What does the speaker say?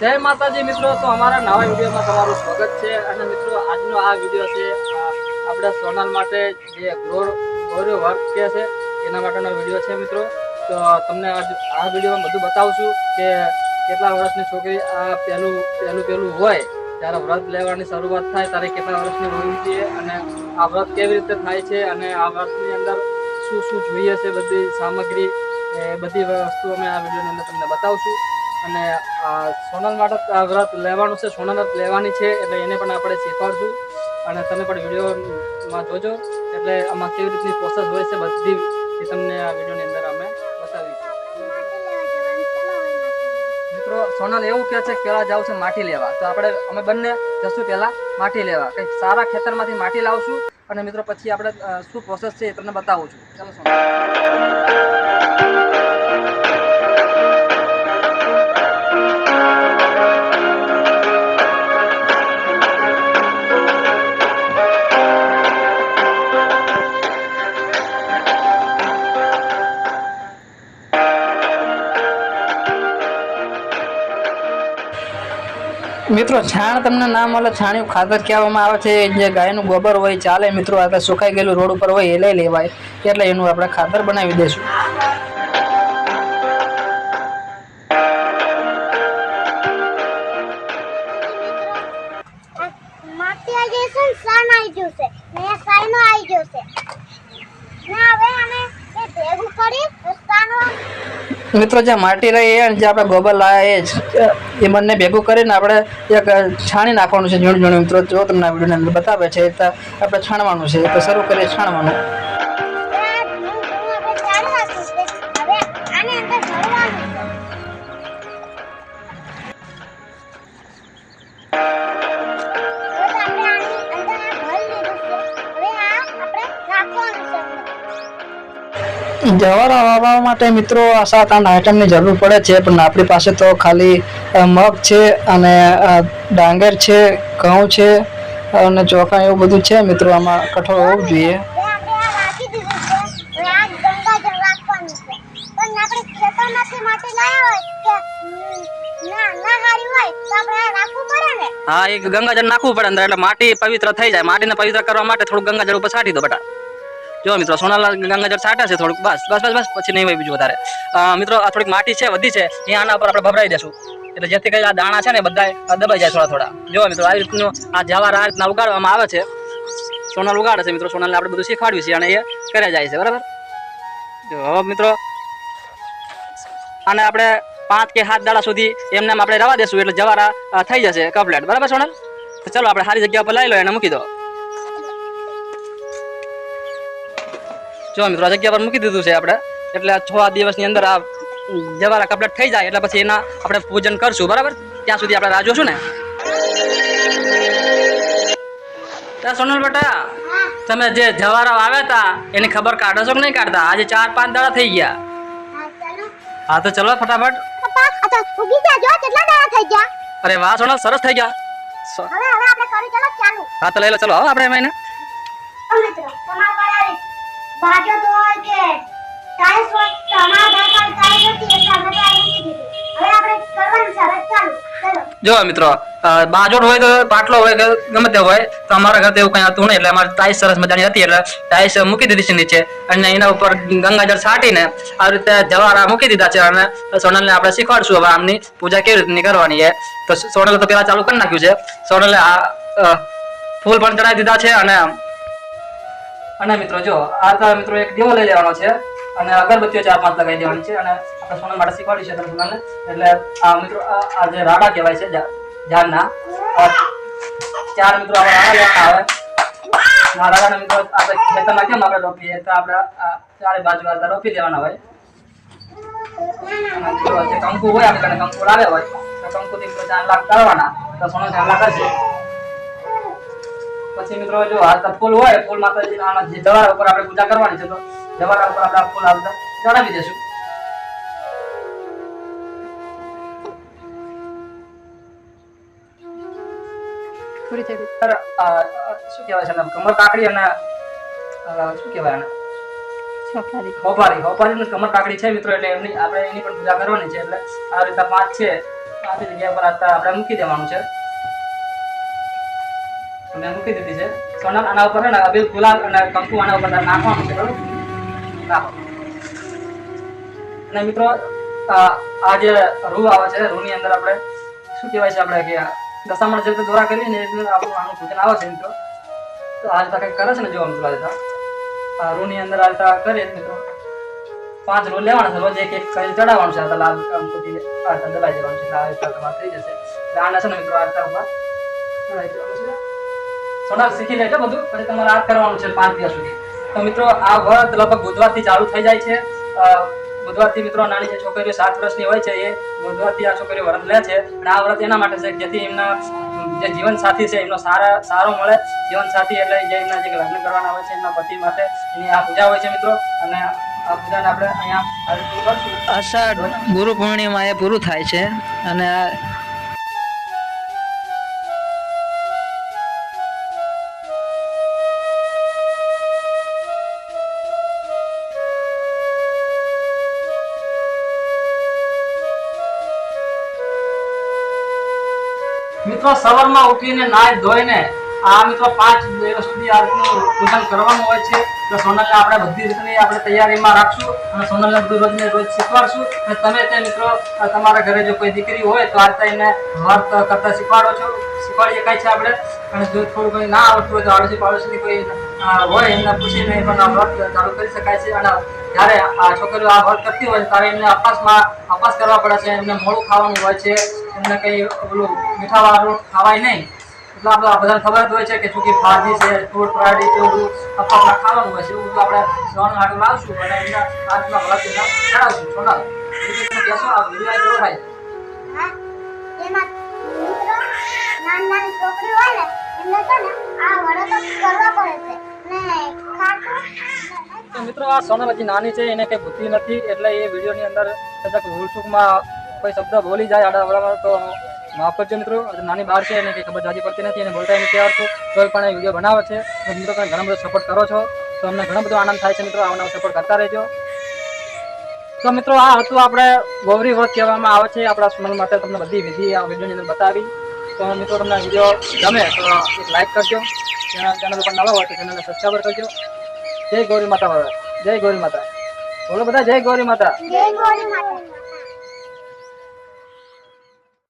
જય માતાજી મિત્રો, તો અમારા નવા વિડીયોમાં તમારું સ્વાગત છે. અને મિત્રો, આજનો આ વીડિયો છે આપણે સોનલ માટે જે ગ્રોર ગૌરવ વર્ક કે છે, એના માટેનો વીડિયો છે મિત્રો. તો તમને આજ આ વિડીયોમાં બધું બતાવશું કે કેટલા વર્ષની છોકરી આ પહેલું પહેલું પહેલું હોય, ત્યારે વ્રત લેવાની શરૂઆત થાય, ત્યારે કેટલા વર્ષની હોવી જોઈએ, અને આ વ્રત કેવી રીતે થાય છે, અને આ વ્રતની અંદર શું શું જોઈએ છે, બધી સામગ્રી, એ બધી વસ્તુ અમે આ વિડીયોની અંદર તમને બતાવશું. અને આ સોનલ માટે વ્રત લેવાનું છે, સોનલ લેવાની છે, એટલે એને પણ આપણે શીખવાડશું. અને તમે પણ વિડીયોમાં જોજો, એટલે આમાં કેવી રીતની પ્રોસેસ હોય છે બધી એ તમને આ વિડીયોની અંદર અમે બતાવીશું. મિત્રો, સોનલ એવું કહે છે કે પહેલા જાવ છે માટી લેવા. તો આપણે, અમે બંને જશું પહેલાં માટી લેવા. કંઈક સારા ખેતરમાંથી માટી લાવશું અને મિત્રો, પછી આપણે શું પ્રોસેસ છે એ તમને બતાવું છું. ચાલો, સોનલ. મિત્રો, છાણ તમને ના મળે, છાણિયું ખાતર કહેવામાં આવે છે. જે ગાયનું ગોબર હોય ચાલે મિત્રો, આ સુકાઈ ગયેલું રોડ ઉપર હોય, એ લઈ લેવાય. એટલે એનું આપણે ખાતર બનાવી દઈશું. મિત્રો જે માટી રહી એ જે આપણે ગોબર લાયા એ જ. એ બંને ભેગું કરીને આપણે એક છાણી નાખવાનું છે, ઝીણું ઝીણું. મિત્રો, જો તમને આ વિડીયોની અંદર બતાવે છે, એ આપણે છાણવાનું છે તો શરૂ કરીએ છાણવાનું. જવારા વાવવા માટે મિત્રો આ સાત આઠ આઈટમની જરૂર પડે છે, પણ આપણી પાસે તો ખાલી મગ છે અને ડાંગર છે, ઘઉં છે, અને ચોખા એવું બધું છે મિત્રો આમાં કઠોળ હોવું જોઈએ. હા, એ ગંગાજળ નાખવું પડે અંદર, એટલે માટી પવિત્ર થઈ જાય. માટીને પવિત્ર કરવા માટે થોડું ગંગાજળ ઉપર છાંટી દો બેટા. જો મિત્રો સોનાલાલ ગંગાજળ છાંટે છે થોડુંક. બસ બસ બસ બસ, પછી નહીં હોય બીજું વધારે મિત્રો, આ થોડીક માટી છે વધી છે. એ આના ઉપર આપણે ભભરાઈ દેશું. એટલે જેથી કરી આ દાણા છે ને બધા દબાઈ જાય થોડા થોડા. જો મિત્રો, આવી રીતનું આ જવાર આ રીતના ઉગાડવામાં આવે છે. સોનાલ ઉગાડે છે મિત્રો, સોનાલને આપણે બધું શીખવાડ્યું છે અને એ કરે જાય છે, બરાબર? જો, હવે મિત્રો, આને આપણે પાંચ કે સાત દાડા સુધી એમને આપણે રવા દેશું, એટલે જવારા થઈ જશે કપલેટ બરાબર, સોનલ? તો ચલો, આપણે સારી જગ્યા પર લઈ લો, એને મૂકી દો. જો મિત્રો આ જગ્યા પર મૂકી દીધું છે આપણે. એટલે આ છ દિવસની અંદર આ જવારા કમ્પ્લેટ થઈ જાય એટલે પછી એના આપણે પૂજન કરશું બરાબર? ત્યાં સુધી આપણે રાહ જોશું ને? ત્યાં સોનલ બેટા તમે જે જવારા આવ્યા હતા એની ખબર કાઢો છો કે નહીં કાઢતા? આજે ચાર પાંચ દાડા થઈ ગયા. હા તો ચલો ફટાફટ. અરે વાહ સોનલ સરસ થઈ ગયા. હા તો લઈ લો ચલો હવે આપણે એમાં તમારા તો હોય કે. ટાઈસ હોય તો ભાગમાં ઘર નથી એટલે અમે તો આ દીધી હવે આપણે કરવાનું છે હવે ચાલુ જો મિત્રો અ, બાજોટ હોય તો પાટલો હોય કે ગમે તે હોય તો અમારા ઘરે એવું કંઈ હતું નહીં એટલે અમારે ટાઈસ સરસ મજાની હતી એટલે ટાઈસ મૂકી દીધી છે નીચે. અને એના ઉપર ગંગાજળ છાંટીને આ રીતે જવારા મૂકી દીધા છે અને સોનલને આપણે શીખવાડશું હવે આમની પૂજા કેવી રીતની કરવાની છે. તો સોનલ તો પેલા ચાલુ કરી નાખ્યું છે. સોનલે આ ફૂલ પણ ચડાવી દીધા છે અને અને મિત્રો, જો, આ તો મિત્રો એક દીવો લઈ લેવાનો છે અને અગરબત્તીઓ ચાર પાંચ લગાવી દેવાની છે અને આપણે સોનલ માટે શીખવાડી છે સોનલને એટલે આ મિત્રો, આ જે રાડા કહેવાય છે જાનના ચાર મિત્રો આપણે રાડા લેતા આવે. આ રાડાના મિત્રો આપણે ખેતરમાં કેમ આપણે રોપીએ? તો આપણે ચારે બાજુ આ રોપી દેવાના હોય. કંકુ હોય, આપણે કંકુ લાવે હોય, તો કંકુથી મિત્રો ચાર લાખ કરવાના. તો સોનલ ચાર લાખ હશે પછી મિત્રો જો આ ફૂલ હોય ફૂલ માતાજી આના જે જવારા ઉપર આપણે પૂજા કરવાની છે તો જવારા ઉપર આપણે ફૂલ આવતા જણાવી દેશું. શું કહેવાય છે કમર કાકડી અને શું કહેવાય આને? હોપારી હોપારી કમર કાકડી છે મિત્રો એટલે એમની આપણે એની પણ પૂજા કરવાની છે એટલે આ રીતે પાંચ છે આપી જગ્યા પર આપણે મૂકી દેવાનું છે. મેં મૂકી દીધી છે. સોનલ આના ઉપર ને અબીલ ગુલાલ અને કંકુ આના ઉપર નાખવાનું છે અને મિત્રો, આ જે રૂ આવે છે, રૂની અંદર આપણે, શું કહેવાય છે આપણે કે દશામણ જે દોરા કરીએ ને આપણું આનું સૂચન આવે છે મિત્રો. તો આ રીતે કંઈક કરે છે ને જોવા મિત્રો આ રૂની અંદર આ રીતે કરીએ મિત્રો. પાંચ રોલ લેવાના છે, રોજ એક એક કરી ચડાવવાનું છે લાલ કામ સુધી આ દબાઈ જવાનું છે આ રીતે થઈ જશે. આના છે ને મિત્રો, આ ઉપર ચડાવી દેવાનું છે. સોના શીખી લેજો બધું પછી તમારે આ કરવાનું છે પાંચ દિવસ સુધી. તો મિત્રો, આ વ્રત લગભગ બુધવારથી ચાલુ થઈ જાય છે. બુધવારથી મિત્રો, નાની જે છોકરીઓ સાત વર્ષની હોય છે, એ બુધવારથી આ છોકરીઓ વ્રત લે છે. અને આ વ્રત એના માટે છે જેથી એમના, જે જીવન સાથી છે, એમનો સારા, સારો મળે. જીવન સાથી એટલે જે એમના જે લગ્ન કરવાના હોય છે, એમના પતિ માટે એની આ પૂજા હોય છે મિત્રો. અને આ પૂજાને આપણે અહીંયા આ અષાઢ ગુરુ પૂર્ણિમા એ પૂરું થાય છે. અને મિત્રો, સવારમાં ઉઠીને નાય ધોઈને આ મિત્રો પાંચ દિવસ સુધી આ રીતનું પૂજન કરવાનું હોય છે. તો સોનલને આપણે બધી રીતની આપણે તૈયારીમાં રાખશું અને સોનલને બધું રોજને રોજ શીખવાડશું. અને તમે તે મિત્રો તમારા ઘરે જો કોઈ દીકરી હોય તો આ રીતે એને વર્ત કરતા શીખવાડો છો. શીખવાડી શકાય છે આપણે? અને જો થોડું કોઈ ના આવડતું હોય તો આડોશી પાડોશીની કોઈ હોય એમને પૂછીને પણ વ્રત ચાલુ કરી શકાય છે. અને જ્યારે આ છોકરીઓ આ વર્ક કરતી હોય ત્યારે એમને અપાસમાં અપાસ કરવા પડે છે, એમને મોડું ખાવાનું હોય છે, એમને કંઈ ઓલું મીઠાવાળું ખાવાય નહીં. એટલે આપણે આ બધાને ખબર જ હોય છે કે ચૂકી ભાજી છે ફ્રૂટ ફ્રાઈડી છે, બધું અપાસમાં ખાવાનું હોય છે, એવું બધું આપણે સવારના હાટું લાવશું અને એમના હાથમાં એમના ચડાવશું. કેવો થાય. છોકરી હોય ને, એમને છે ને આ વડો તો કરવા પડે છે. ને ખાટું તો મિત્રો, આ સોનલ હજી નાની છે, એને કંઈ બુદ્ધિ નથી, એટલે એ વિડીયોની અંદર કદાચ ભૂલસુખમાં કોઈ શબ્દ બોલી જાય આડાવડામાં તો માફ કરજો મિત્રો. નાની બહાર છે, એને કંઈ ખબર જાજી પડતી નથી, એને બોલતા એમ તૈયાર છું કોઈ પણ વીડિયો બનાવે છે. મિત્રો, તમે ઘણો બધો સપોર્ટ કરો છો, તો અમને ઘણો બધો આનંદ થાય છે મિત્રો, આવો સપોર્ટ કરતા રહેજો. તો મિત્રો, આ હતું આપણે ગૌરી વ્રત કહેવામાં આવે છે, આપણા સોનલ માટે તમને બધી વિધિ આ વિડીયોની અંદર બતાવી. તો મિત્રો, તમને વીડિયો ગમે તો એક લાઈક કરજો. ચેનલ ચેનલ પર નવા હોય તો ચેનલને સબસ્ક્રાઈબર કરજો. જય ગૌરી માતા બાબા જય ગૌરી માતા. બોલો બધા, જય ગૌરી માતા. જય ગૌરી માતા.